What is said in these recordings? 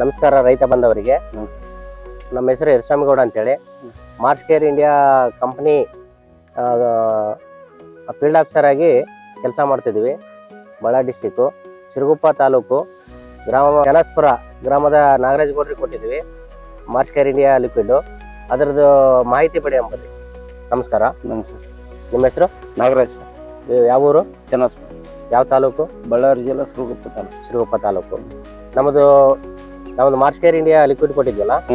ನಮಸ್ಕಾರ ರೈತ ಬಂದವರಿಗೆ. ನಮ್ಮ ಹೆಸರು ಯರಸ್ವಾಮಿಗೌಡ ಅಂತೇಳಿ. March Care India company field officer ಆಗಿ ಕೆಲಸ ಮಾಡ್ತಿದ್ವಿ. ಬಳ್ಳಾರಿ ಡಿಸ್ಟಿಕ್ಕು ಸಿರುಗುಪ್ಪ ತಾಲೂಕು ಗ್ರಾಮ ಜನಸ್ಪುರ ಗ್ರಾಮದ ನಾಗರಾಜ್ ಗೌಡ್ರಿಗೆ ಕೊಟ್ಟಿದ್ವಿ. ಮಾರ್ಚ್ ಕೇರ್ ಇಂಡಿಯಾ ಲಿಕ್ವಿಡು ಅದರದ್ದು ಮಾಹಿತಿ ಪಡೆಯಂಬಲ್ಲಿ ನಮಸ್ಕಾರ. ನಮಸ್ಕಾರ ನಿಮ್ಮ ಹೆಸರು? ನಾಗರಾಜ್. ಯಾವ ಊರು? ಜನಸ್ಪುರ ಯಾವ ತಾಲೂಕು? ಬಳ್ಳಾರಿ ಜಿಲ್ಲಾ ಸಿರುಗುಪ್ಪ ತಾಲೂಕು. ಸಿರುಗುಪ್ಪ ತಾಲೂಕು. ನಮ್ಮದು ನಮ್ಮದು ಮಾರ್ಚ್ ಕೇರ್ ಇಂಡಿಯಾ ಲಿಕ್ವಿಡ್ ಕೊಟ್ಟಿದ್ವಲ್ಲ?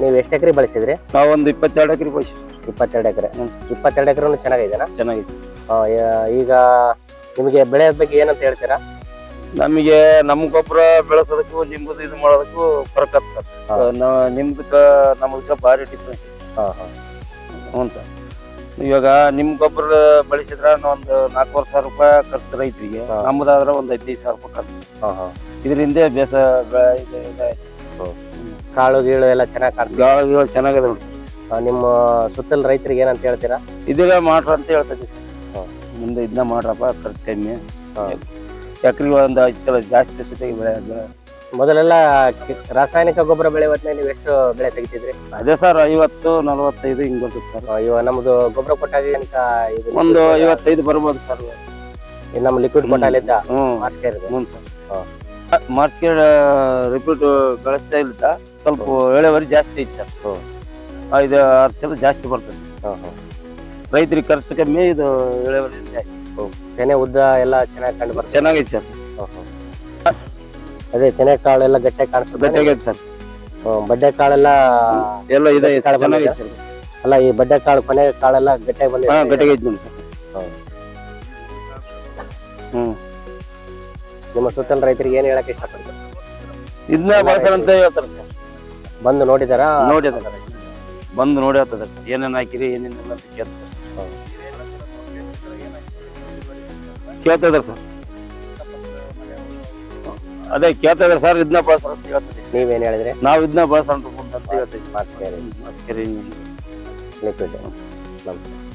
ನೀವು ಎಷ್ಟು ಎಕರೆ ಬಳಸಿದ್ರಿ? ನಾವೊಂದು ಇಪ್ಪತ್ತೆರಡು ಎಕರೆ ಬಯಸಿ ಇಪ್ಪತ್ತೆರಡು ಎಕರೆ. ಇಪ್ಪತ್ತೆರಡು ಎಕರೆ ಚೆನ್ನಾಗಿದೆನಾ? ಚೆನ್ನಾಗಿದೆ. ಆ, ಯಾ- ಈಗ ನಿಮಗೆ ಬೆಳೆ ಬಗ್ಗೆ ಏನಂತ ಹೇಳ್ತೀರಾ? ನಮಗೆ ನಮ್ಮ ಗೊಬ್ಬರ ಬೆಳೆಸೋದಕ್ಕೂ ನಿಮ್ದು ಇದು ಮಾಡೋದಕ್ಕೂ ಫರಕ್ ಆತ್ ಸರ್. ನಿಮ್ದಕ್ಕ ನಮ್ದಕ್ಕ ಭಾರಿ ಡಿಫ್ರೆನ್ಸ್ ಹಾ ಹಾ. ಹ್ಞೂ ಸರ್. ಇವಾಗ ನಿಮ್ ಗೊಬ್ಬರ ಬಳಸಿದ್ರ ಒಂದು ನಾಲ್ಕೂವರೆ ಸಾವಿರ ರೂಪಾಯಿ ಖರ್ಚು ರೈತರಿಗೆ ಹಾ. ನಮ್ದಾದ್ರ ಒಂದ್ ಹದಿನೈದು ಸಾವಿರ ರೂಪಾಯಿ ಖರ್ಚು ಇದರಿಂದ ಬೇಸ ಬೆ- ಇದು ಇದಾಯ್ತು. ಕಾಳು ಗೀಳು ಎಲ್ಲ ಚೆನ್ನಾಗಿ ಕಾಳು ಗೀಳು ಚೆನ್ನಾಗಿದೆ ನೋಡಿ ನಿಮ್ಮ ಸುತ್ತಲ ರೈತರಿಗೆ ಏನಂತ ಹೇಳ್ತೀರಾ ಇದೀಗ ಮಾಡ್ರ ಅಂತ ಹೇಳ್ತದೆ ಹಾ. ಮುಂದೆ ಇದನ್ನ ಮಾಡ್ರಪ್ಪ ಖರ್ಚು ಕಮ್ಮಿ ಹಾ. ಎಕರೆಗೆ ಒಂದು ಐದು ಜಾಸ್ತಿ ಸುತ್ತಿಗೆ ಬೆಳೆ ಬೆಳೆ ಮೊದಲೆಲ್ಲ ಕಿ- ರಾಸಾಯನಿಕ ಗೊಬ್ಬರ ಬೆಳೆ ನೀವು ಎಷ್ಟು ಬೆಳೆ ತೆಗಿತಿದ್ರಿ? ಅದೇ ಸರ್ ಐವತ್ತು ನಲವತ್ತೈದು ಹಿಂಗ್ ಬರ್ತದೆ ಸರ್. ಆ, ಇವಾಗ ನಮ್ದು ಗೊಬ್ಬರ ಕೊಟ್ಟಾಗ ಏನಕ್ಕ ಇದು ಒಂದು ಐವತ್ತೈದು ಬರ್ಬೋದು ಸರ್. ಇದು ನಮ್ಮ ಲಿಕ್ವಿಡ್ ಕೊಟ್ಟಾಲಿದ್ದ ಹ್ಞೂ ಮಾರ್ಚ್ ಕೇರ್ ಹ್ಞೂ ಸರ್. ಮಾರ್ಚ್ಗೆ ರಿಪೀಟ್ ಬೆಳೆಸ್ತಾ ಇಲ್ಲ ಸ್ವಲ್ಪ ಇಳುವರಿ ಜಾಸ್ತಿ ಇತ್ತು ಸರ್. ಹ್ಮ್. ಐದು ಆರು ಸಲ ಜಾಸ್ತಿ ಬರ್ತದೆ. ಹಾ ಹಾ. ರೈತರಿಗೆ ಖರ್ಚು ಕಮ್ಮಿ ಇದು ಇಳುವರಿ ಜಾಸ್ತಿ. ತೆನೆ ಉದ್ದ ಎಲ್ಲ ಚೆನ್ನಾಗಿ ಕಂಡು ಬರ್ತದೆ. ಚೆನ್ನಾಗೈತೆ ಸರ್. ಅದೇ ತೆನೆ ಕಾಳು ಎಲ್ಲ ಗಟ್ಟಿ ಕಾಣಿಸುತ್ತೆ. ಗಟ್ಟಿಯಾಗೈತೆ ಸರ್. ಬಡ್ಡೆ ಕಾಳೆಲ್ಲ ಎಲ್ಲ ಇದೆ ಚೆನ್ನಾಗೈತೆ ಸರ್. ಅಲ್ಲ ಈ ಬಡ್ಡೆ ಕಾಳು ಕೊನೆ ಕಾಳೆಲ್ಲ ಗಟ್ಟಿಯಾಗಿ ಹಾ ಬಂದಿದೆ ಗಟ್ಟಿಗೈತೆ ನೋಡಿ ಸರ್. ಹೌದು. ಹ್ಮ್. ನಿಮ್ಮ ಸುತ್ತಲ ರೈತರಿಗೆ ಏನ್ ಹೇಳಕ್ ಇಷ್ಟಪಡ್ತಾರೆ? ಇದನ್ನ ಬಳಸೋಣ ಅಂತ ಹೇಳ್ತಾರೆ ಸರ್. ಬಂದು ನೋಡಿದಾರಾ? ನೋಡಿ ಬಂದು ನೋಡಿ ಆಗ್ತದೆ ಏನೇನ್ ಹಾಕಿರಿ ಏನೇನಿಲ್ಲ ಅಂತ ಕೇಳ್ತಾರೆ. ಕೇಳ್ತಾ ಇದಾರೆ ಸರ್. ಅದೇ ಕೇಳ್ತಾ ಸರ್ ಇದನ್ನ ಬಳಸೋಣ ಅಂತ ಹೇಳ್ತೀವಿ ನೀವೇನ್ ಹೇಳಿದ್ರಿ? ನಾವು ಇದನ್ನ ಬಳಸೋಣ ಅಂತ ಹೇಳ್ತೀವಿ ಮಸ್ಕರಿ. ಲಿಕ್ವಿಡ್ ನಮಸ್ಕಾರ